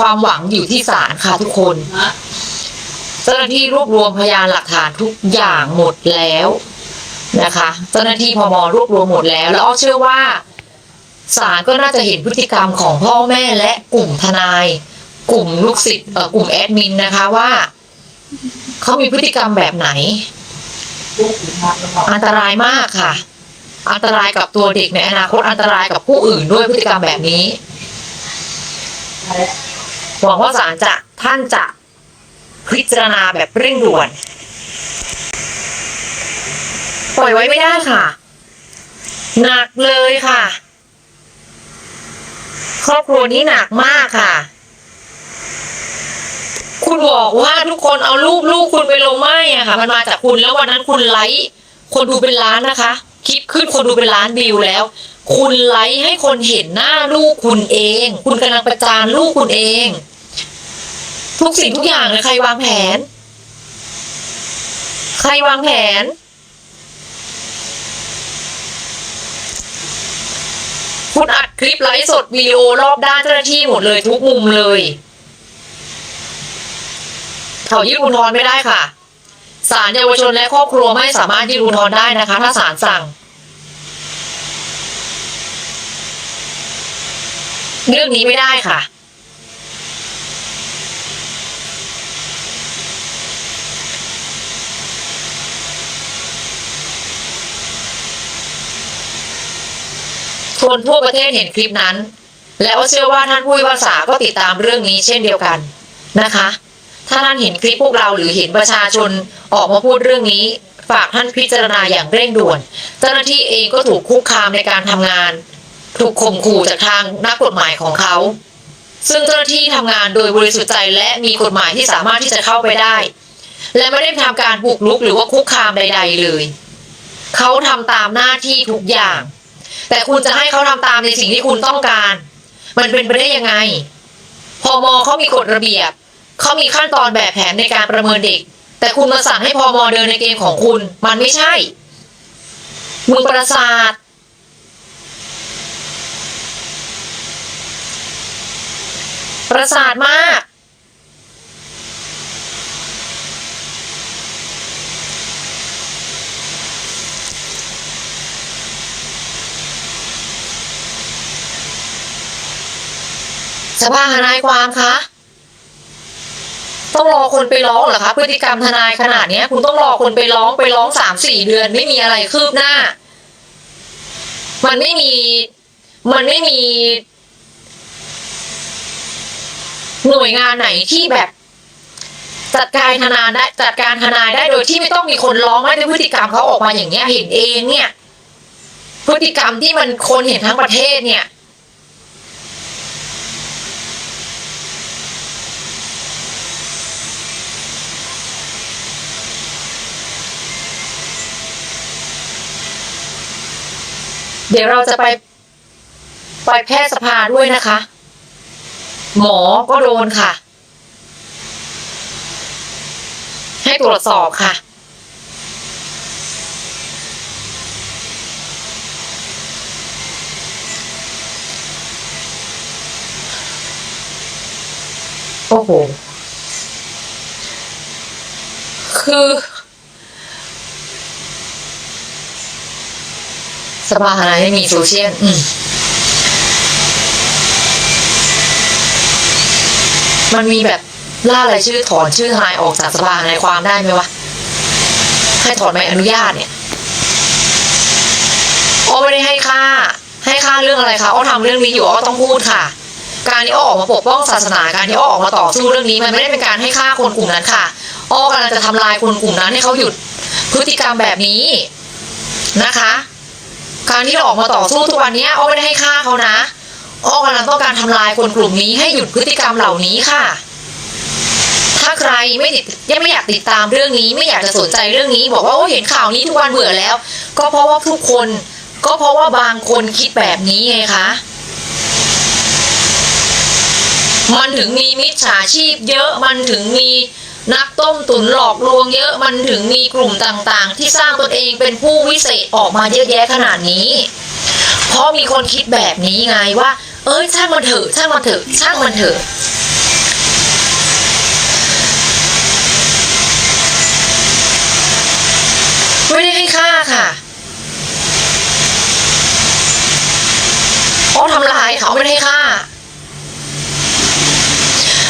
ความหวังอยู่ที่ศาลค่ะทุกคน เจ้าหน้าที่รวบรวมพยานหลักฐานทุกอย่างหมดแล้วนะคะ เจ้าหน้าที่พมรวบรวมหมดแล้ว แล้วอ้อเชื่อว่าศาลก็น่าจะเห็นพฤติกรรมของพ่อแม่และกลุ่มทนาย กลุ่มลูกศิษย์กลุ่มแอดมินนะคะว่าเขามีพฤติกรรมแบบไหน อันตรายมากค่ะ อันตรายกับตัวเด็กในอนาคตอันตรายกับผู้อื่นด้วยพฤติกรรมแบบนี้ หวังว่าศาลจะท่านจะพิจารณาแบบเร่งด่วน ปล่อยไว้ไม่ได้ค่ะ หนักเลยค่ะ ครอบครัวนี้หนักมากค่ะ คุณบอกว่าทุกคนเอารูปลูกคุณไปลงไม่อะค่ะ มันมาจากคุณแล้ววันนั้นคุณไลค์คนดูเป็นล้านนะคะ คลิปขึ้นคนดูเป็นล้านวิวแล้ว คุณไลค์ให้คนเห็นหน้าลูกคุณเอง คุณกำลังประจานลูกคุณเอง ทุกสิ่งทุกอย่างเลยใครวางแผน ใครวางแผน คุณอัดคลิปไลฟ์สดวิดีโอรอบด้านเจ้าหน้าที่หมดเลยทุกมุมเลยเขายื่นอุทธรณ์ไม่ได้ค่ะศาลเยาวชนและครอบครัวไม่สามารถยื่นอุทธรณ์ได้นะคะ ถ้าศาลสั่ง เรื่องนี้ไม่ได้ค่ะ คนทั่วประเทศเห็นคลิปนั้น แล้วเชื่อว่าท่านผู้พิพากษาก็ติดตามเรื่องนี้เช่นเดียวกันนะคะ ถ้าท่านเห็นคลิปพวกเราหรือเห็นประชาชนออกมาพูดเรื่องนี้ ฝากท่านพิจารณาอย่างเร่งด่วน เจ้าหน้าที่เองก็ถูกคุกคามในการทำงาน ถูกข่มขู่จากทางนักกฎหมายของเขา ซึ่งเจ้าหน้าที่ทำงานโดยบริสุทธิ์ใจและมีกฎหมายที่สามารถที่จะเข้าไปได้ และไม่ได้ทำการบุกรุกหรือว่าคุกคามใด ๆ เลย เขาทำตามหน้าที่ทุกอย่าง แต่คุณจะให้เขาทำตามในสิ่งที่คุณต้องการ มันเป็นไปได้ยังไง พอมเขามีกฎระเบียบเขามีขั้นตอนแบบแผนในการประเมินเด็ก แต่คุณมาสั่งให้พอมเดินในเกมของคุณ มันไม่ใช่มึงประสาท ประสาทมาก สภาทนายความคะ ต้องรอคนไปร้องเหรอคะพฤติกรรมทนายขนาดเนี้ย คุณต้องรอคนไปร้องไปร้องสามสี่เดือนไม่มีอะไรคืบหน้า มันไม่มี มันไม่มี หน่วยงานไหนที่แบบ จัดการทนายได้จัดการทนายได้โดยที่ไม่ต้องมีคนร้องให้ด้พฤติกรรมเขาออกมาอย่างเงี้ยเห็นเองเนี่ย พฤติกรรมที่มันคนเห็นทั้งประเทศเนี่ยเดี๋ยวเราจะไป ไปแพทย์สภาด้วยนะคะ หมอก็โดนค่ะ ให้ตรวจสอบค่ะ โอ้โห คือสภาอะไรไม่มีโซเชียลอืม มันมีแบบล่ารายชื่อถอนชื่อทนายออกจากสภาทนความได้ไหมวะ ให้ถอนใบอนุญาตเนี่ยอ้อไม่ได้ให้ค่า ให้ค่าเรื่องอะไรคะอ้อทำเรื่องนี้อยู่อ้อต้องพูดค่ะ การที่อ้อออกมาปกป้องศาสนาการที่อ้อออกมาต่อสู้เรื่องนี้มันไม่ได้เป็นการให้ค่าคนกลุ่มนั้นค่ะอ้อกำลังจะทำลายคนกลุ่มนั้นให้เขาหยุดพฤติกรรมแบบนี้นะคะ การที่เราออกมาต่อสู้ทุกวันนี้อ้อไม่ได้ให้ค่าเขานะ อ้อกำลังต้องการทำลายคนกลุ่มนี้ให้หยุดพฤติกรรมเหล่านี้ค่ะ ถ้าใครไม่ติดยังไม่อยากติดตามเรื่องนี้ ไม่อยากจะสนใจเรื่องนี้ บอกว่าโอ้เห็นข่าวนี้ทุกวันเบื่อแล้ว ก็เพราะว่าทุกคน ก็เพราะว่าบางคนคิดแบบนี้ไงคะมันถึงมีมิจฉาชีพเยอะมันถึงมีนักต้มตุนหลอกลวงเยอะมันถึงมีกลุ่มต่างๆ ที่สร้างตนเองเป็นผู้วิเศษออกมาเยอะแยะขนาดนี้ เพราะมีคนคิดแบบนี้ไงว่า เอ้ยช่างมันเถอะช่างมันเถอะช่างมันเถอะไม่ได้ให้ค่าค่ะโอ้ทำลายเขาไม่ได้ให้ค่า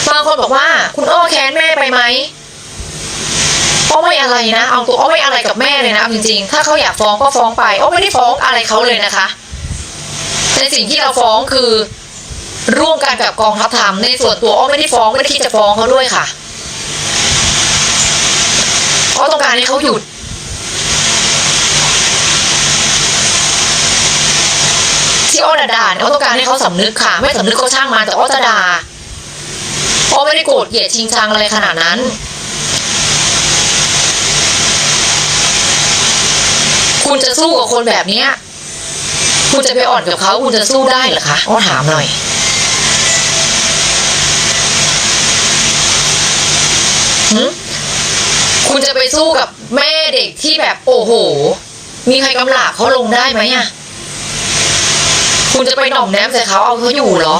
บางคนบอกว่า คุณโอ้แค้นแม่ไปไหมอ้อไม่อะไรนะ เอาตัวอ้อไม่อะไรกับแม่เลยนะจริงๆ ถ้าเขาอยากฟ้องก็ฟ้องไปโอ้ไม่ได้ฟ้องอะไรเขาเลยนะคะ ในสิ่งที่เราฟ้องคือ ร่วมกันกับกองทัพธรรมในส่วนตัวอ้อไม่ได้ฟ้องไม่ได้คิดจะฟ้องเขาด้วยค่ะอ้อต้องการให้เขาหยุดที่อ้อด่าๆเนี่ยอ้อต้องการให้เขาสำนึกค่ะ ไม่สำนึกก็ช่างมาแต่อ้อจะด่าอ้อไม่ได้โกรธเกลียดชิงชังอะไรขนาดนั้นคุณจะสู้กับคนแบบเนี้ย คุณจะไปอ่อนกับเขาคุณจะสู้ได้เหรอคะอ้อถามหน่อยหึคุณจะไปสู้กับแม่เด็กที่แบบโอ้โห มีใครกำลาบเขาลงได้ไหมอะคุณจะไปหน่อมแนมใส่เขาเอาเขาอยู่เหรอ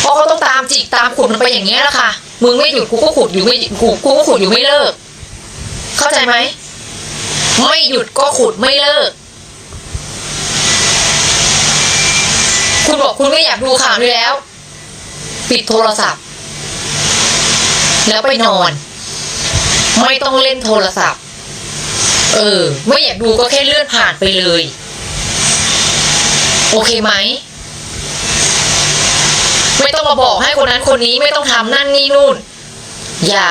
เพราะเขาต้องตามจิกตามขุดมันไปอย่างเงี้ยแหละค่ะ มึงไม่หยุดกูก็ขุดอยู่ไม่กูกูก็ขุดอยู่ไม่เลิก เข้าใจไหม ไม่หยุดก็ขุดไม่เลิก คุณบอกคุณไม่อยากดูข่าวนี้แล้ว ปิดโทรศัพท์ แล้วไปนอน ไม่ต้องเล่นโทรศัพท์ เออ ไม่อยากดูก็แค่เลื่อนผ่านไปเลย โอเคไหม ไม่ต้องมาบอกให้คนนั้นคนนี้ไม่ต้องทำนั่นนี่นู่น อย่า